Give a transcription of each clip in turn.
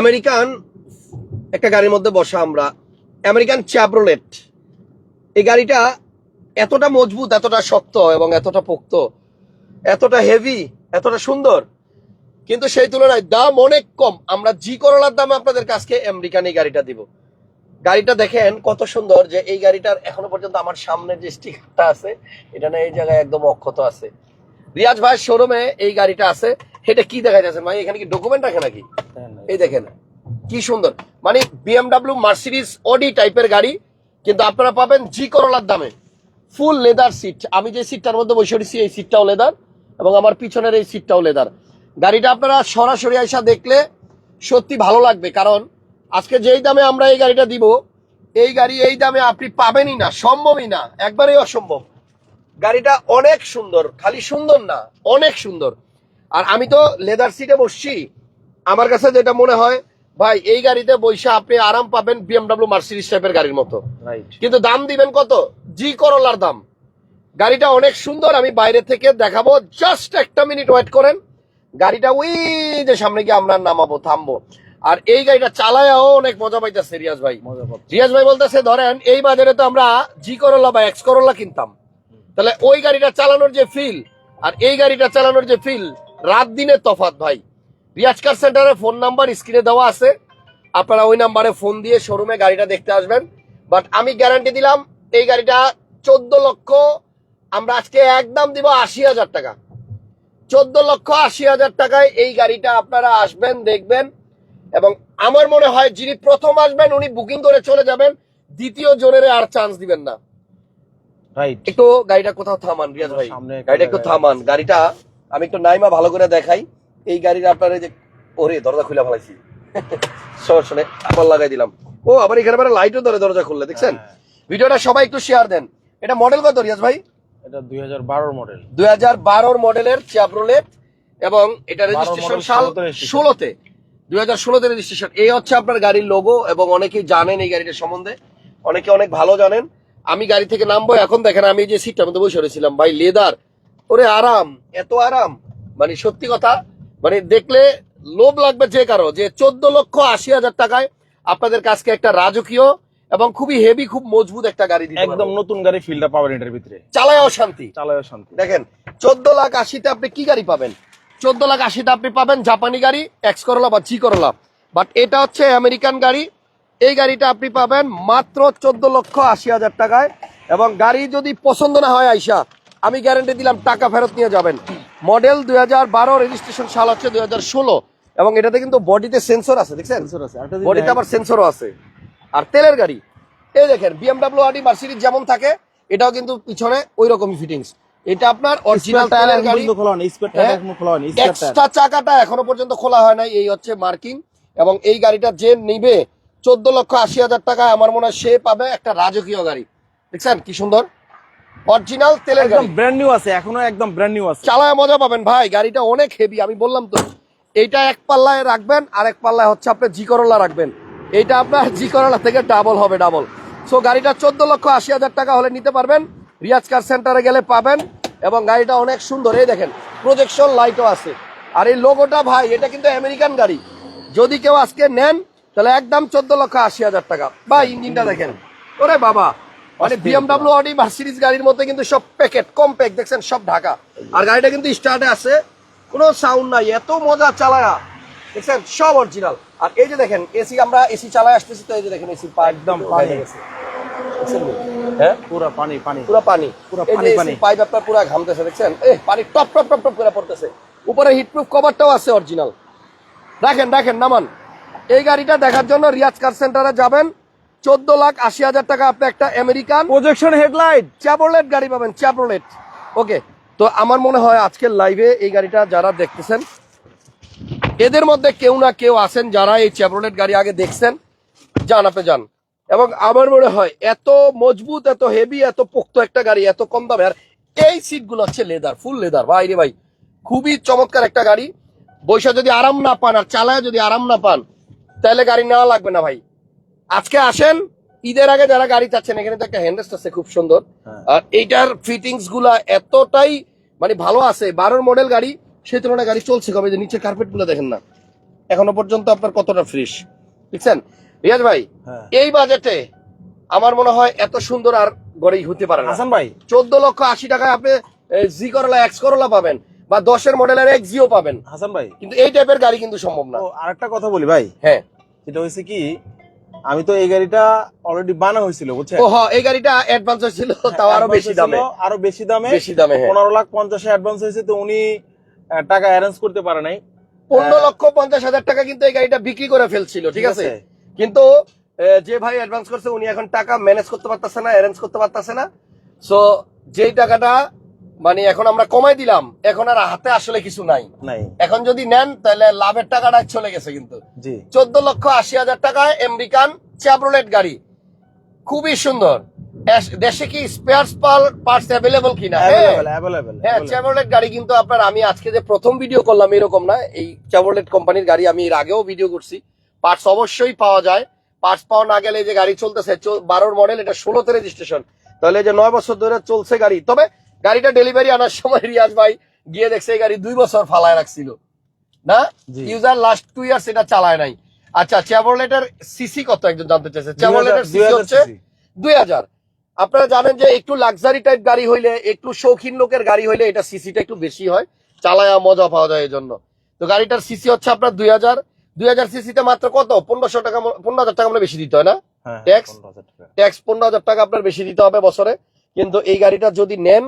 American, একটা গাড়ির মধ্যে বসা আমরা, আমেরিকান চ্যাব্রোলেট এই গাড়িটা এতটা মজবুত, এতটা শক্ত এবং এতটা পোক্ত, এতটা হেভি এতটা সুন্দর। কিন্তু সেই তুলনায় দাম অনেক কম। আমরা জি করলার দামে আপনাদের কাছকে আমেরিকান এই গাড়িটা দিব। গাড়িটা দেখেন কত সুন্দর যে এই গাড়িটার এখনও পর্যন্ত আমার সামনে যে স্টিকারটা আছে, এটা না এই জায়গায় একদম অক্ষত আছে। রিয়াজ ভাইয়ের শোরুমে এই গাড়িটা আছে। এটা কি দেখা যাচ্ছে ভাই এখানে কি ডকুমেন্ট রাখে নাকি? এই দেখেন কি সুন্দর। মানে বিএমডাব্লিউ মার্সিডিস অডি টাইপের গাড়ি কিন্তু আপনারা পাবেন জি করলার দামে। ফুল লেদার সিট আমি যে সিটটার মধ্যে বসে উঠেছি এই সিটটাও লেদার এবং আমার পিছনের এই সিটটাও লেদার গাড়িটা আপনারা সরাসরি আইসা দেখলে সত্যি ভালো লাগবে কারণ আজকে যেই দামে আমরা এই গাড়িটা দিব এই গাড়ি এই দামে আপনি পাবেনই না সম্ভবই না একবারেই অসম্ভব। গাড়িটা অনেক সুন্দর খালি সুন্দর না অনেক সুন্দর। আর আমি তো লেদার সিটে বসছি। আমার কাছে যেটা মনে হয় ভাই এই গাড়িতে বৈশা আপনি আরাম পাবেন বিএমডাব্লিউ মার্সিডিস টাইপের গাড়ির মতো। কিন্তু দাম দিবেন কত? জি করলার দাম। গাড়িটা অনেক সুন্দর আমি বাইরে থেকে দেখাবো। জাস্ট একটা মিনিট ওয়েট করেন। গাড়িটা ওই যে সামনে গিয়ে আমরা নামাবো থামবো। আর এই গাড়িটা চালায়াও অনেক মজা পাইতেছে রিয়াজ ভাই। রিয়াজ ভাই বলতেছে ধরেন এই বাজারে তো আমরা জি করোলা বা এক্স করোলা কিনতাম। তাহলে ওই গাড়িটা চালানোর যে ফিল আর এই গাড়িটা চালানোর যে ফিল রাত দিনের তফাত ভাই। রিয়াজ কার সেন্টারে ফোন নাম্বার স্ক্রিনে দেওয়া আছে। আপনারা ওই নাম্বারে ফোন দিয়ে শোরুমে গাড়িটা দেখতে আসবেন। বাট আমি গ্যারান্টি দিলাম এই গাড়িটা চোদ্দ লক্ষ আমরা আজকে একদম দিব আশি হাজার টাকা। চোদ্দ লক্ষ আশি হাজার টাকায় এই গাড়িটা আপনারা আসবেন দেখবেন। এবং আমার মনে হয় যিনি প্রথম আসবেন উনি বুকিং করে চলে যাবেন। দ্বিতীয় জনের আর চান্স দিবেন না। একটু গাড়িটা কোথাও থামান রিয়াজ ভাই। গাড়িটা একটু থামান। গাড়িটা আমি একটু নাইমা ভালো করে দেখাই। এই গাড়ির আপনার এই যে ওরে দরজা খুলে ফেলাইছি। শুনে আবার লাগাই দিলাম। ও আবার এখানে মানে লাইটও ধরে দরজা খুললে দেখছেন? হ্যাঁ। ভিডিওটা সবাই একটু শেয়ার দেন। এটা মডেল কত রিয়াজ ভাই? এটা দুই হাজার মডেল দুই হাজার মডেলের চ্যাভরোলেট এবং এটা রেজিস্ট্রেশন সাল 16 তে registration। ষোলোতে। দুই হাজার ষোলোতে রেজিস্ট্রেশন এই হচ্ছে আপনার গাড়ির লোগো এবং অনেকেই জানেন এই গাড়িটার সম্বন্ধে। অনেকে অনেক ভালো জানেন। আমি গাড়ি থেকে নামবো এখন দেখেন আমি যে সিটটার মধ্যে বসে রয়েছিলাম ভাই লেদার ওরে আরাম এত আরাম। মানে সত্যি কথা মানে দেখলে লোভ লাগবে যে কারও যে চোদ্দ লক্ষ আশি হাজার টাকায় আপনাদের কাছকে একটা রাজকীয় এবং খুবই হেভি খুব মজবুত একটা গাড়ি দিতে একদম নতুন গাড়ি ফিল্ডটা পাবেন এটার ভিতরে। চালায় অশান্তি। চালায় শান্তি দেখেন চোদ্দ লাখ আশিতে আপনি কি গাড়ি পাবেন? চোদ্দ লাখ আশিতে আপনি পাবেন জাপানি গাড়ি এক্স করলা বা জি করলা বাট এটা হচ্ছে আমেরিকান গাড়ি। এই গাড়িটা আপনি পাবেন মাত্র চোদ্দ লক্ষ আশি হাজার টাকায় এবং গাড়ি যদি পছন্দ না হয় আইসা আমি গ্যারেন্টি দিলাম টাকা ফেরত নিয়ে যাবেন। মডেল দুই হাজার বারো রেজিস্ট্রেশন সাল হচ্ছে দুই হাজার ষোলো। এবং এটাতে কিন্তু বডিতে সেন্সর আছে দেখছেন? বডিতে আবার সেন্সরও আছে। আর তেলের গাড়ি এই দেখেন বিএমডাব্লিউ আরডি মার্সিডিজ যেমন থাকে এটাও কিন্তু পিছনে ওই রকমই ফিটিংস এটা আপনার অরিজিনাল তেলের গাড়ি। হ্যাঁ? এক্সট্রা চাকাটা এখনও পর্যন্ত খোলা হয় নাই এই হচ্ছে মার্কিং এবং এই গাড়িটা যে নিবে চোদ্দ লক্ষ আশি হাজার টাকা আমার মনে হয় সে পাবে একটা রাজকীয় গাড়ি। দেখছেন কি সুন্দর? অরিজিনাল তেলের একদম গাড়ি। ব্র্যান্ড নিউ আছে এখনও একদম ব্র্যান্ড নিউ আছে। চালায় মজা পাবেন ভাই গাড়িটা অনেক হেভি আমি বললাম তো। এইটা এক পাল্লায় রাখবেন আর এক পাল্লায় হচ্ছে আপনার জি করলা রাখবেন। এইটা আপনার জি করলা থেকে ডাবল হবে ডাবল সো গাড়িটা চোদ্দ লক্ষ আশি হাজার টাকা হলে নিতে পারবেন। রিয়াজ কার সেন্টারে গেলে পাবেন এবং গাড়িটা অনেক সুন্দর। এই দেখেন প্রজেকশন লাইটও আছে। আর এই লোগোটা ভাই এটা কিন্তু আমেরিকান গাড়ি। যদি কেউ আজকে নেন তাহলে একদম চোদ্দ লক্ষ আশি হাজার টাকা। বা ইঞ্জিনটা দেখেন। ওরে বাবা! মানে বিএমডাব্লিউ অডি মার্সিডিজ গাড়ির মধ্যে কিন্তু সব প্যাকেট কম প্যাক দেখছেন সব ঢাকা। আর গাড়িটা কিন্তু স্টার্টে আছে কোনো সাউন্ড নাই এত মজা চালায়া দেখছেন? সব অরিজিনাল আর এই যে দেখেন এসি আমরা এসি চালায় আসতেছি তো এই যে দেখেন এসি একদম পানি। হ্যাঁ? পুরো পানি পানি। পুরো পানি। পুরো পানি, পানি। পাইপ আপনার পুরো ঘামতেছে দেখছেন? এ পানি টপ টপ টপ টপ করে পড়তেছে। উপরে হিটপ্রুফ কভারটাও আছে অরিজিনাল রাখেন রাখেন নামান। এই গাড়িটা দেখার জন্য রিয়াজ কার সেন্টারে যাবেন। চোদ্দ লাখ আশি হাজার টাকা আপনি একটা আমেরিকান প্রজেকশন হেডলাইট চ্যাপোলেট গাড়ি পাবেন চ্যাপোলেট ওকে তো আমার মনে হয় আজকের লাইভে এই গাড়িটা যারা দেখতেছেন এদের মধ্যে কেউ না কেউ আছেন যারা এই চ্যাপোলেট গাড়ি আগে দেখছেন। যান আপনি যান। এবং আমার মনে হয় এত মজবুত এত হেভি এত পোক্ত একটা গাড়ি এত কম দামে। আর এই সিটগুলো হচ্ছে লেদার ফুল লেদার ভাই রে ভাই খুবই চমৎকার একটা গাড়ি। বৈশা যদি আরাম না পান আর চালায় যদি আরাম না পান তাহলে গাড়ি নেওয়া লাগবে না ভাই। আজকে আসেন ঈদের আগে যারা গাড়ি চাচ্ছেন এখানে তো একটা হ্যান্ডেস্ট আছে খুব সুন্দর। হ্যাঁ। আর এইটার ফিটিংসগুলা এতটাই মানে ভালো আছে বারোর মডেল গাড়ি সেই তুলনায় গাড়ি চলছে কবে যে নিচে কার্পেটগুলো দেখেন না। এখনও পর্যন্ত আপনার কতটা ফ্রেশ বুঝছেন রিয়াজ ভাই হ্যাঁ। এই বাজেটে আমার মনে হয় এত সুন্দর আর গড়েই হতে পারে না। হাসান ভাই। চোদ্দ লক্ষ আশি টাকায় আপনি জি করলা এক্স করলা পাবেন বা দশের মডেলের এক্স জিও পাবেন। হাসান ভাই। কিন্তু এই টাইপের গাড়ি কিন্তু সম্ভব না। আরেকটা কথা বলি ভাই। হ্যাঁ। যেটা হয়েছে কি আমি তো এই গাড়িটা অলরেডি বানা হয়েছিল বুঝছেন? ও হ এই গাড়িটা অ্যাডভান্স হয়েছিল তাও আরও বেশি দামে। আরও বেশি দামে। বেশি দামে হ্যাঁ। পনেরো লাখ পঞ্চাশে অ্যাডভান্স হয়েছে তো উনি টাকা অ্যারেঞ্জ করতে পারে নাই। পনেরো লক্ষ পঞ্চাশ হাজার টাকা কিন্তু এই গাড়িটা বিক্রি করে ফেলছিল ঠিক আছে? কিন্তু যে ভাই অ্যাডভান্স করছে উনি এখন টাকা ম্যানেজ করতে পারতেছে না অ্যারেঞ্জ করতে পারতেছে না। সো যেই টাকাটা মানে এখন আমরা কমাই দিলাম এখন আর হাতে আসলে কিছু নাই। নাই। এখন যদি নেন তাহলে লাভের টাকাটা চলে গেছে কিন্তু। চোদ্দ লক্ষ আশি হাজার টাকায় আমেরিকান চ্যাব্রোলেট গাড়ি। খুবই সুন্দর। দেশে কি স্পেয়ার পার্টস অ্যাভেলেবল কিনা? হ্যাঁ। চ্যাভরলেট গাড়ি কিন্তু আপনার আমি আজকে যে প্রথম ভিডিও করলাম এরকম না। এই চ্যাভরলেট কোম্পানির গাড়ি আমি এর আগেও ভিডিও করছি। পার্টস অবশ্যই পাওয়া যায়। পার্টস পাওয়া না গেলে যে গাড়ি চলতেছে বারোর মডেল এটা ষোলোতে রেজিস্ট্রেশন তাহলে যে নয় বছর ধরে চলছে গাড়ি। তবে গাড়িটা ডেলিভারি আনার সময় রিয়াজ ভাই গিয়ে দেখছে এই গাড়ি দুই বছর ফালায় রাখছিল। না? ইউজার লাস্ট টু ইয়ার্স এটা চালায় নাই। আচ্ছা চ্যাভরলেটের সিসি কত একজন জানতে চাইছে? চ্যাভরলেটের সিসি হচ্ছে দুই হাজার। আপনারা জানেন যে একটু লাক্সারি টাইপ গাড়ি হইলে একটু শৌখিন লোকের গাড়ি হইলে এটা সিসিটা একটু বেশি হয়। চালায়া মজা পাওয়া যায় এই জন্য তো গাড়িটার সিসি হচ্ছে আপনার দুই হাজার। দুই হাজার সিসিতে মাত্র কত? পনেরোশো টাকা পনেরো হাজার টাকা আমরা বেশি দিতে হয় না? ট্যাক্স ট্যাক্স পনেরো হাজার টাকা আপনার বেশি দিতে হবে বছরে। কিন্তু এই গাড়িটা যদি নেন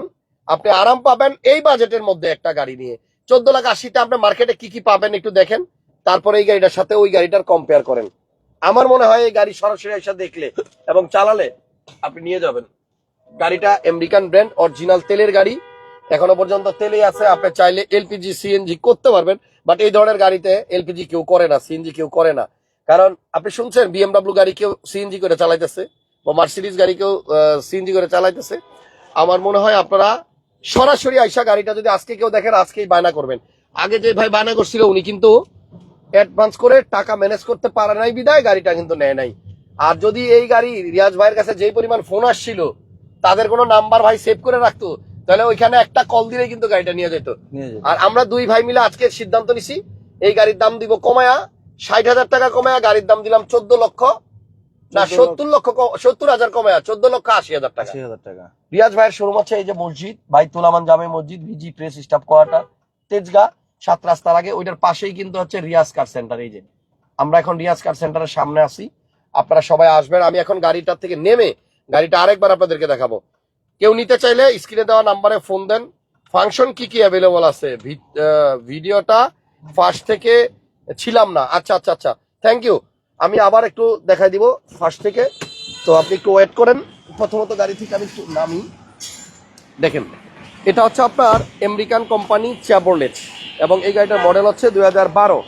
আপনি আরাম পাবেন এই বাজেটের মধ্যে একটা গাড়ি নিয়ে। চোদ্দ লাখ আশিতে আপনি মার্কেটে কি কি পাবেন একটু দেখেন। তারপরে এই গাড়িটার সাথে ওই গাড়িটার কম্পেয়ার করেন। আমার মনে হয় এই গাড়ি সরাসরি এসে দেখলে এবং চালালে আপনি নিয়ে যাবেন। গাড়িটা আমেরিকান ব্র্যান্ড, অরিজিনাল তেলের গাড়ি। এখনও পর্যন্ত তেলেই আছে, আপনি চাইলে এলপিজি, সিএনজি করতে পারবেন। বাট এই ধরনের গাড়িতে এলপিজি কেউ করে না, সিএনজি কেউ করে না। কারণ আপনি শুনছেন, বিএমডাব্লিউ গাড়ি কেউ সিএনজি করে চালাইতেছে বা মার্সিডিজ গাড়ি কেউ সিএনজি করে চালাইতেছে। আমার মনে হয় আপনারা সরাসরি আইসা গাড়িটা যদি আজকে কেউ দেখেন আজকেই বায়না করবেন। আগে যে ভাই বায়না করছিল উনি কিন্তু অ্যাডভান্স করে টাকা ম্যানেজ করতে পারে নাই বিদায় গাড়িটা কিন্তু নেয় নাই। আর যদি এই গাড়ি রিয়াজ ভাইয়ের কাছে যে পরিমাণ ফোন আসছিল তাদের কোনো নাম্বার ভাই সেভ করে রাখতো তাহলে ওইখানে একটা কল দিলে কিন্তু গাড়িটা নিয়ে যেত। আর আমরা দুই ভাই মিলে আজকে সিদ্ধান্ত নিছি এই গাড়ির দাম দিব কমায়া ষাট হাজার টাকা কমায়া গাড়ির দাম দিলাম চোদ্দ লক্ষ। না সত্তর লক্ষ সত্তর হাজার কমায়া চোদ্দ লক্ষ আশি হাজার টাকা। আশি হাজার টাকা। রিয়াজ ভাইয়ের শোরুম আছে এই যে মসজিদ ভাই তুলামান জামে মসজিদ ভিজি প্রেস স্টাফ কোয়ার্টার তেজগা সাত রাস্তার আগে ওইটার পাশেই কিন্তু হচ্ছে রিয়াজ কার সেন্টার এই যে। আমরা এখন রিয়াজ কার সেন্টারের সামনে আছি। আপনারা সবাই আসবেন আমি এখন গাড়িটার থেকে নেমে গাড়িটা আরেকবার আপনাদেরকে দেখাবো। কেউ নিতে চাইলে স্ক্রিনে দেওয়া নাম্বারে ফোন দেন। ফাংশন কি কি অ্যাভেলেবল আছে? ভিডিওটা ফার্স্ট থেকে ছিলাম না। আচ্ছা আচ্ছা আচ্ছা। থ্যাংক ইউ আমি আবার একটু দেখাই দিব ফার্স্ট থেকে। তো আপনি একটু ওয়েট করেন। প্রথমত গাড়ি থেকে আমি একটু নামি। দেখেন, এটা হচ্ছে আপনার আমেরিকান কোম্পানি চ্যাবোলেট এবং এই গাড়িটার মডেল হচ্ছে দুই হাজার বারো।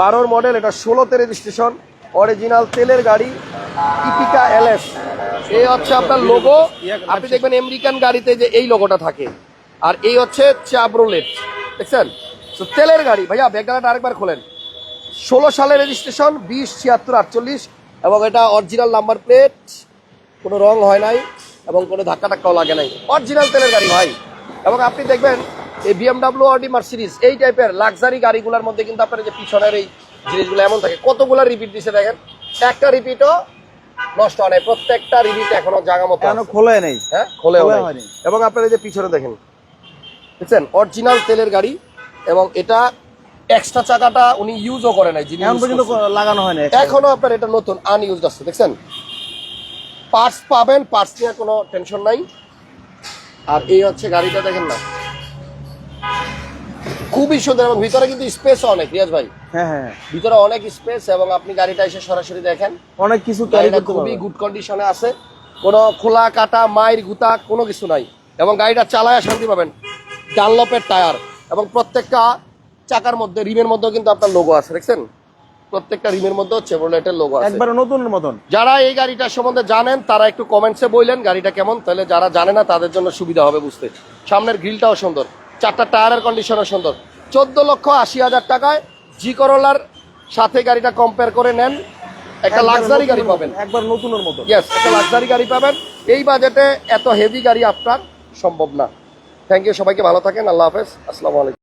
বারোর মডেল এটা ষোলোতে রেজিস্ট্রেশন অরিজিনাল তেলের গাড়ি ইপিকা এলএস এই হচ্ছে আপনার লোগো আপনি দেখবেন আমেরিকান গাড়িতে যে এই লোগোটা থাকে। আর এই হচ্ছে চ্যাব্রোলেট দেখছেন? তেলের গাড়ি। ভাইয়া ব্যাগডালাটা আরেকবার খোলেন। ষোলো সালের রেজিস্ট্রেশন বিশ ছিয়াত্তর আটচল্লিশ এবং এটা অরিজিনাল নাম্বার প্লেট কোনো রং হয় নাই এবং কোনো ধাক্কা টাক্কাও লাগে নাই। অরিজিনাল তেলের গাড়ি ভাই। এবং আপনি দেখবেন এই বিএমডাব্লিউ অডি মার্সিডিস এই টাইপের লাক্সারি গাড়িগুলোর মধ্যে কিন্তু আপনার যে পিছনের এই জিনিসগুলো এমন থাকে। কতগুলো রিপিট দিছে দেখেন? একটা রিপিটও নষ্ট হয় নাই। প্রত্যেকটা রিপিট এখনও জায়গা মতো। খোলা নেই? হ্যাঁ খোলা। এবং আপনার এই যে পিছনে দেখেন। দেখছেন? অরিজিনাল তেলের গাড়ি এবং এটা এক্সট্রা চাকাটা উনি ইউজও করে নাই যিনি এখন পর্যন্ত লাগানো হয় না এখনও আপনার এটা নতুন আনইউজড আছে দেখছেন? পার্টস পাবেন পার্টস নিয়ে কোনো টেনশন নাই। আর এই হচ্ছে গাড়িটা দেখেন না। খুবই সুন্দর এবং ভিতরে কিন্তু স্পেস অনেক রিয়াজ ভাই। হ্যাঁ হ্যাঁ ভিতরে অনেক স্পেস এবং আপনি গাড়িটা এসে সরাসরি দেখেন। অনেক কিছু গাড়িটা খুবই গুড কন্ডিশনে আছে। কোনো খোলা কাটা মাইর গুতা কোনো কিছু নাই। এবং গাড়িটা চালায় শান্তি পাবেন। ডানলপের টায়ার এবং প্রত্যেকটা চাকার মধ্যে রিমের মধ্যেও কিন্তু আপনার লোগো আছে দেখছেন? প্রত্যেকটা রিমের মধ্যে চেভরলেটের লোগো আছে। একবারে নতুনের মতন। যারা এই গাড়িটার সম্বন্ধে জানেন তারা একটু কমেন্টসে বললেন গাড়িটা কেমন। তাহলে যারা জানে না তাদের জন্য সুবিধা হবে বুঝতে। সামনের গ্রিলটাও সুন্দর। চারটা টায়ারের কন্ডিশনও সুন্দর। চোদ্দ লক্ষ আশি হাজার টাকায় জি করোলার সাথে গাড়িটা কম্পেয়ার করে নেন। একটা লাক্সারি গাড়ি পাবেন। একবার নতুনের মতো ইয়েস একটা লাক্সারি গাড়ি পাবেন। এই বাজেটে এত হেভি গাড়ি আপনার সম্ভব না। থ্যাংক ইউ সবাইকে ভালো থাকেন। আল্লাহ হাফেজ। আসসালামু আলাইকুম।